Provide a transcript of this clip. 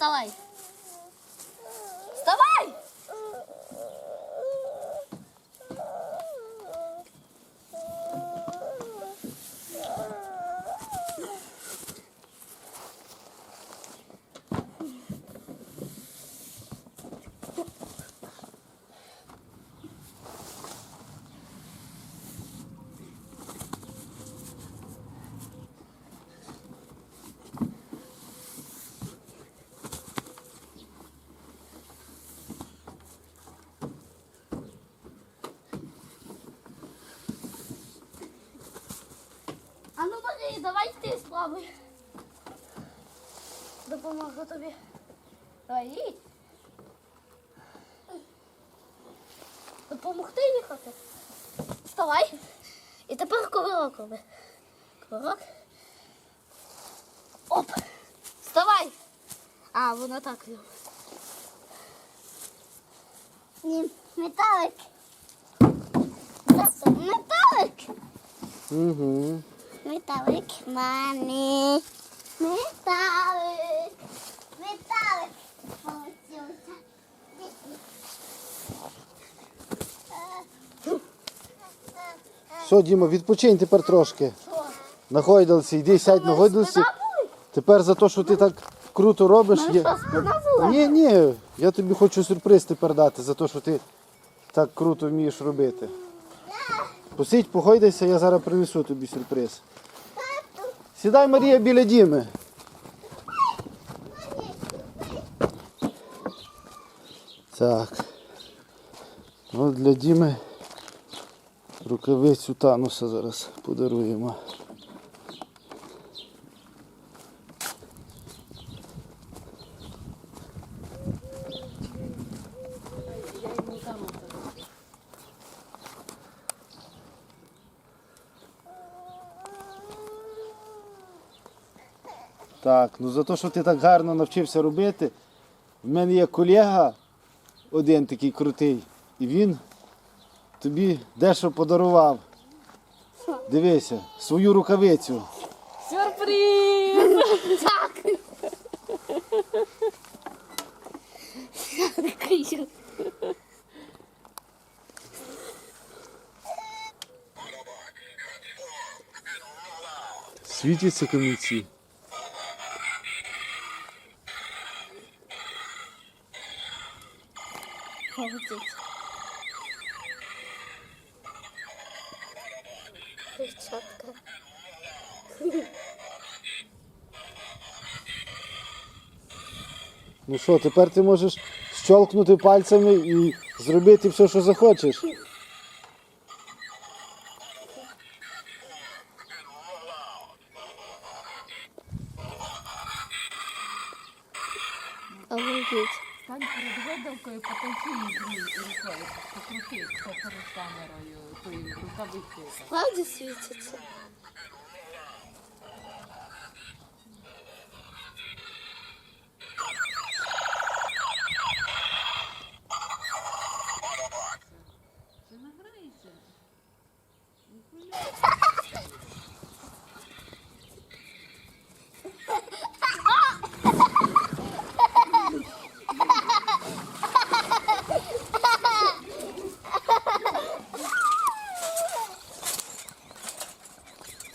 вставай. Вставай! А давай ти спробуй. Допоможу тобі. Давай. Допомогти їхати. Вставай. І тепер ковирок роби. Оп. Вставай. А, воно так. Ні, металик. Металик. Угу. Металик, мамі. Металик. Металик. Получився. Все, Діма, відпочинь тепер трошки. На гойдалці, йди сядь на гойдалці. Тепер за те, що ти так круто робиш. Я... що? Ні, ні, я тобі хочу сюрприз тепер дати за те, що ти так круто вмієш робити. Посидь, погойдайся, я зараз принесу тобі сюрприз. Сідай, Марія, біля Діми. Так. От для Діми рукавицю Тануса зараз подаруємо. Так, ну за те, що ти так гарно навчився робити, в мене є колега один такий крутий, і він тобі дещо подарував. Дивися, свою рукавицю. Сюрприз! Так. Світяться камінці. Молодець. Дівчатка. Ну що, тепер ти можеш щолкнути пальцями і зробити все, що захочеш. Обалдеть. Стань перед видавкою, потанцюй другою рукою, покрути по камерою тою рукавицею. Справді світиться?